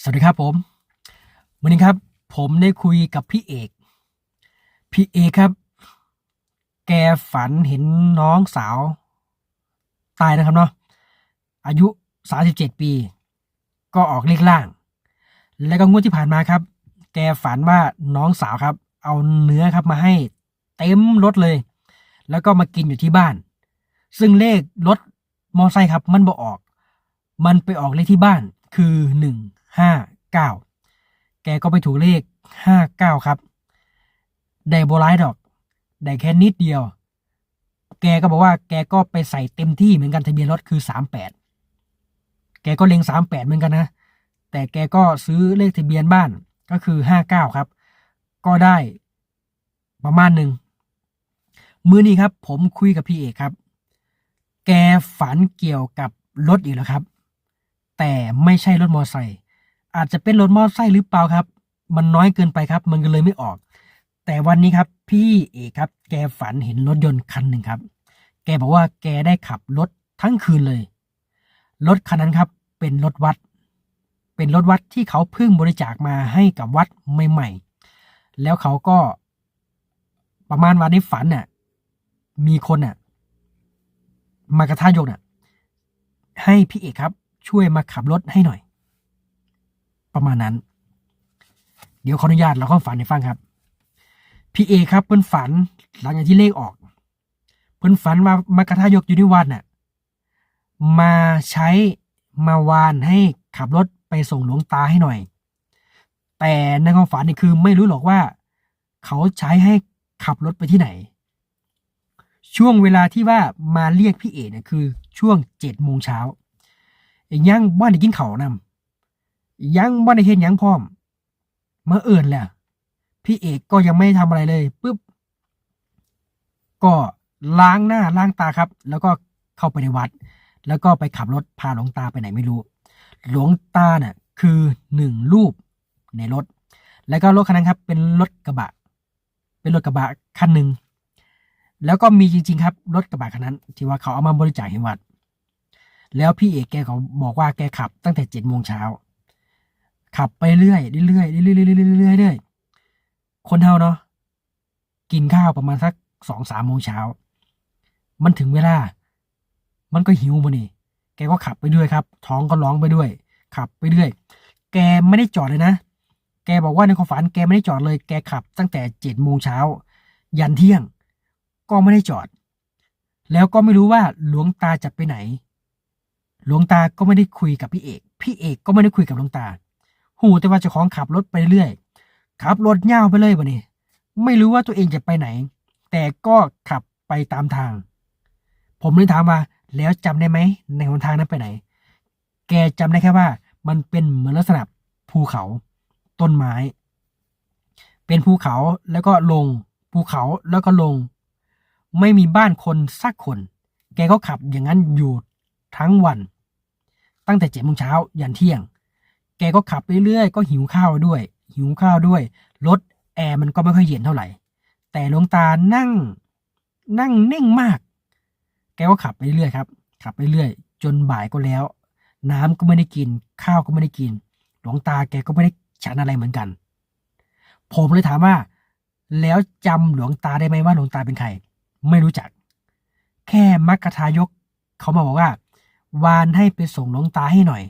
สวัสดีครับผม วันนี้ครับ ผมได้คุยกับพี่เอก พี่เอกครับ แกฝันเห็นน้องสาว ตายนะครับเนาะอายุสาสิบเจ็ดปี ก็ออกเลขล่าง แล้วก็งวดที่ผ่านมาครับ แกฝันว่าน้องสาวครับ เอาเนื้อครับมาให้เต็มรถเลย แล้วก็มากินอยู่ที่บ้าน ซึ่งเลขรถมอไซค์ครับ มันบ่ออก มันไปออกเลขที่บ้านคือหนึ่ง ห้าเก้าแกก็ไปถูกเลขห้าเก้าครับ ได้โบรายดอก ได้แค่นิดเดียว แกก็บอกว่าแกก็ไปใส่เต็มที่เหมือนกันทะเบียนรถคือสามแปดแกก็เล็งสามแปดเหมือนกันนะ แต่แกก็ซื้อเลขทะเบียนบ้านก็คือห้าเก้าครับ ก็ได้ประมาณหนึ่งมือนี้ครับ ผมคุยกับพี่เอกครับ แกฝันเกี่ยวกับรถอีกแล้วครับ แต่ไม่ใช่รถมอไซค์ อาจจะเป็นรถมอไซค์หรือเปล่าครับ มันน้อยเกินไปครับ มันก็เลยไม่ออก แต่วันนี้ครับพี่เอกครับ แกฝันเห็นรถยนต์คันหนึ่งครับ แกบอกว่าแกได้ขับรถทั้งคืนเลย รถคันนั้นครับ เป็นรถวัด เป็นรถวัดที่เขาเพิ่งบริจาคมาให้กับวัดใหม่ๆ แล้วเขาก็ประมาณวันนี้ฝันน่ะ มีคนน่ะ มากระทายกน่ะ ให้พี่เอกครับ ช่วยมาขับรถให้หน่อย ประมาณนั้น เดี๋ยวขออนุญาตเราก็ฝันให้ฟังครับ พี่เอครับเพิ่นฝันหลังจากที่เลขออก เพิ่นฝันว่ามากระทายกอยู่ที่วัดน่ะมาใช้มาวานให้ขับรถไปส่งหลวงตาให้หน่อย แต่ในความฝันนี่คือไม่รู้หรอกว่า เขาใช้ให้ขับรถไปที่ไหน ช่วงเวลาที่ว่ามาเรียกพี่เอกเนี่ยคือช่วงเจ็ดโมงเช้าอยังบ้านได้กินเขาวนำ ยังบ้านได้เห็นยังพร้อมเมื่อเอิญแหละพี่เอกก็ยังไม่ทำอะไรเลยปุ๊บก็ล้างหน้าล้างตาครับ แล้วก็เข้าไปในวัด แล้วก็ไปขับรถพาหลวงตาไปไหนไม่รู้ หลวงตาเนี่ยคือหนึ่งรูปในรถ แล้วก็รถคันนั้นครับ เป็นรถกระบะ เป็นรถกระบะคันหนึ่งแล้วก็มีจริง ๆ ครับรถกระบะคันนั้น ที่ว่าเขาเอามาบริจาคให้วัด แล้วพี่เอกแกเขาบอกว่าแกขับตั้งแต่เจ็ดโมงเช้า ขับไปเรื่อยเรื่อยเรื่อยเรื่อยเรื่อยเรื่อยเรื่อยคนเฮาเนาะกินข้าวประมาณสักสองสามโมงเช้า มันถึงเวลา มันก็หิวมานี่แกก็ขับไปด้วยครับ ท้องก็ร้องไปด้วย ขับไปเรื่อย แกไม่ได้จอดเลยนะ แกบอกว่าในความฝันแกไม่ได้จอดเลย แกขับตั้งแต่เจ็ดโมงเช้า ยันเที่ยง ก็ไม่ได้จอด แล้วก็ไม่รู้ว่าหลวงตาจะไปไหน หลวงตาก็ไม่ได้คุยกับพี่เอก พี่เอกก็ไม่ได้คุยกับหลวงตา หูแต่ว่าเจ้าของขับรถไปเรื่อยขับรถยาไปเลยบ่นี่ไม่รู้ว่าตัวเองจะไปไหน แต่ก็ขับไปตามทาง ผมเลยถามว่าแล้วจำได้ไหมในหนทางนั้นไปไหน แกจำได้แค่ว่า มันเป็นเหมือนลักษณะภูเขา ต้นไม้ เป็นภูเขาแล้วก็ลง ภูเขาแล้วก็ลง ไม่มีบ้านคนสักคน แกก็ขับอย่างนั้นอยู่ทั้งวัน ตั้งแต่เจ็ดโมงเช้ายันเที่ยง กก็ขับไปเรื่อยก็หิวข้าวด้วย หิวข้าวด้วย รถแอร์มันก็ไม่ค่อยเย็นเท่าไหร่ แต่หลวงตานั่ง นั่งนิ่งมาก แกก็ขับไปเรื่อยครับ ขับไปเรื่อย จนบ่ายก็แล้ว น้ำก็ไม่ได้กิน ข้าวก็ไม่ได้กิน หลวงตาแกก็ไม่ได้ฉันอะไรเหมือนกัน ผมเลยถามว่า แล้วจำหลวงตาได้ไหมว่าหลวงตาเป็นใคร ไม่รู้จัก แค่มักคทายก เขามาบอกว่า วานให้ไปส่งหลวงตาให้หน่อย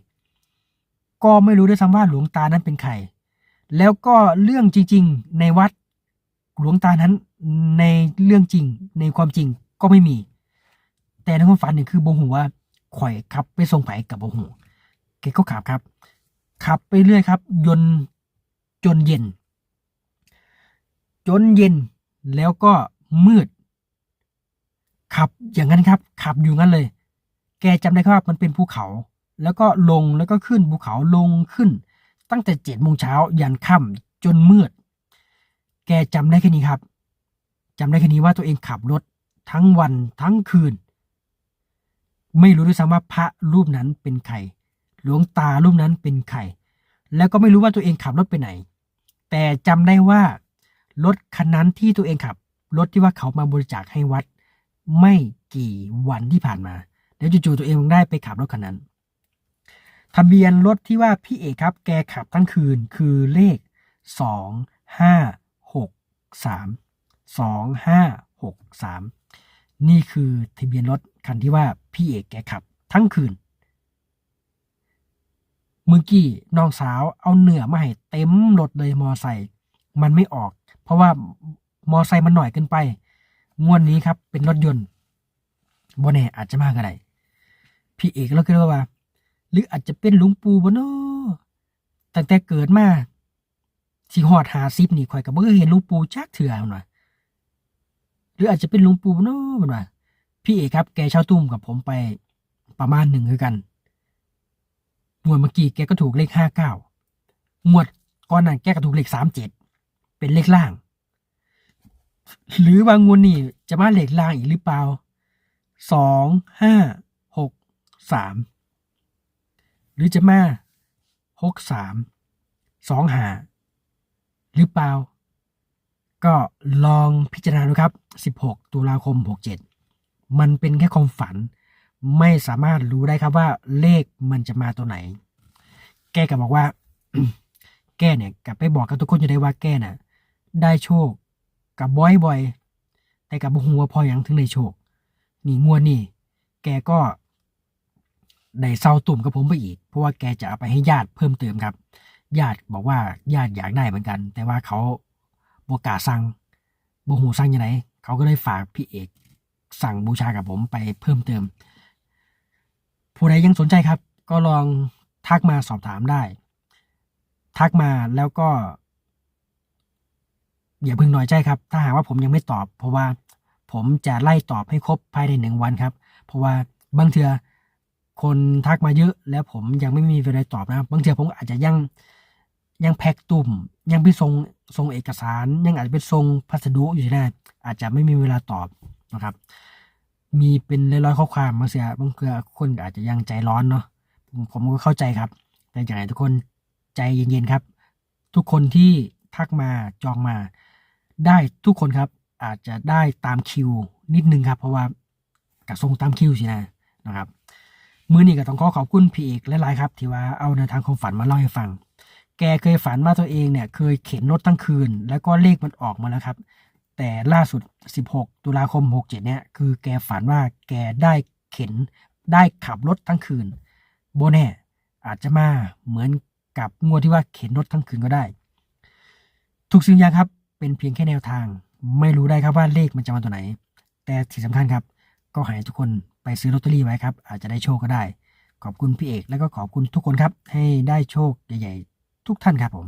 ก็ไม่รู้ด้วยซ้ำว่าหลวงตานั้นเป็นใคร แล้วก็เรื่องจริง ๆ ในวัดหลวงตานั้นในเรื่องจริงในความจริงก็ไม่มี แต่ในความฝันเนี่ยคือโบหูว่าข่อยขับไปส่งไผ่กับโบหูแกก็ขับครับ ขับไปเรื่อยครับ ยนจนเย็น จนเย็นแล้วก็มืด ขับอย่างนั้นครับ ขับอยู่งั้นเลย แกจำได้ครับมันเป็นภูเขา แล้วก็ลงแล้วก็ขึ้นภูเขาลงขึ้น ตั้งแต่เจ็ดโมงเช้ายันค่ำจนมืด แกจำได้แค่นี้ครับจำได้แค่นี้ว่าตัวเองขับรถทั้งวันทั้งคืน ไม่รู้ด้วยซ้ำว่าพระรูปนั้นเป็นใครหลวงตารูปนั้นเป็นใครแล้วก็ไม่รู้ว่าตัวเองขับรถไปไหน แต่จำได้ว่ารถคันนั้นที่ตัวเองขับรถที่ว่าเขามาบริจาคให้วัด ไม่กี่วันที่ผ่านมา แล้วจู่ๆตัวเองได้ไปขับรถคันนั้น ทะเบียนรถที่ว่าพี่เอกครับ แกขับทั้งคืนคือเลขสองห้าหกสามสองห้าหกสามนี่คือทะเบียนรถคันที่ว่าพี่เอกแกขับทั้งคืนเมื่อกี้น้องสาวเอาเนื้อมาให้เต็มรถเลยมอไซค์มันไม่ออก เพราะว่ามอไซค์มันหน่อยเกินไป งวดนี้ครับเป็นรถยนต์บนแน่อาจจะมากก็ได้พี่เอกเราคิดว่า หรืออาจจะเป็นหลวงปู่บ่เนาะตั้งแต่เกิดมาสิฮอดหาซิบนี่ข่อยก็บ่เคยเห็นหลวงปู่จักเถื่อมันว่าหรืออาจจะเป็นหลวงปู่บ่เนาะมันว่าพี่เอกครับแกเช่าตุ้มกับผมไปประมาณหนึ่งคือกันงวดเมื่อกี้แกก็ถูกเลขห้าเก้างวดก่อนนั้นแกก็ถูกเลขสามเจ็ดเป็นเลขล่าง หรือว่างวดนี้จะมาเลขล่างอีกหรือเปล่าสองห้าหกสาม หรือจะมาหกสามสองหาหรือเปล่า ก็ลองพิจารณาดูครับ 16 ตุลาคม 67 มันเป็นแค่ความฝัน ไม่สามารถรู้ได้ครับว่าเลขมันจะมาตัวไหน แกก็บอกว่า แกเนี่ยกลับไปบอกกับทุกคนอยู่ได้ว่าแกน่ะ ได้โชคกับบ่อยๆแต่กับบุหัวาพออย่างถึงได้โชค นี่งวดนี่ แกก็ ได้เศร้าตุ่มกับผมไปอีก เพราะว่าแกจะเอาไปให้ญาติเพิ่มเติมครับ ญาติบอกว่าญาติอยากได้เหมือนกัน แต่ว่าเขาบกาสั่งบหูสั่งยังไงเขาก็เลยฝากพี่เอก สั่งบูชากับผมไปเพิ่มเติม ผู้ใดยังสนใจครับ ก็ลองทักมาสอบถามได้ ทักมาแล้วก็ อย่าเพิ่งน้อยใจครับ ถ้าหากว่าผมยังไม่ตอบ เพราะว่าผมจะไล่ตอบให้ครบภายในหนึ่งวันครับ เพราะว่าบางเทือ คนทักมาเยอะแล้วผมยังไม่มีเวลาตอบนะบางทือผมอาจจะยังยังแพ็กตุ่ม ยังไปส่งส่งเอกสาร ยังอาจจะไปส่งพัสดุอยู่ที่นั่นอาจจะไม่มีเวลาตอบนะครับ มีเป็นร้อยๆข้อความบางเสียบางเทือคนอาจจะยังใจร้อนเนาะผมผมก็เข้าใจครับ แต่อย่างไรทุกคนใจเย็นๆครับ ทุกคนที่ทักมาจองมา ได้ทุกคนครับ อาจจะได้ตามคิวนิดนึงครับ เพราะว่ากระทรงตามคิวสินะนะครับ มือนี้ก็ต้องขอขอบคุณพี่เอกหลายๆครับ ที่ว่าเอาแนวทางความฝันมาเล่าให้ฟัง แกเคยฝันว่าตัวเองเนี่ย เคยเข็นรถทั้งคืน แล้วก็เลขมันออกมาแล้วครับ แต่ล่าสุด 16 ตุลาคม 67 เนี่ย คือแกฝันว่าแกได้เข็นได้ขับรถทั้งคืน โบแน่อาจจะมาเหมือนกับงวดที่ว่าเข็นรถทั้งคืนก็ได้ ทุกสิ่งอย่างครับ เป็นเพียงแค่แนวทาง ไม่รู้ได้ครับว่าเลขมันจะมาตัวไหน แต่ที่สำคัญครับ ก็ให้ทุกคน ไปซื้อลอตเตอรี่ไว้ครับ อาจจะได้โชคก็ได้ ขอบคุณพี่เอก แล้วก็ขอบคุณทุกคนครับ ให้ได้โชคใหญ่ ๆ ทุกท่านครับผม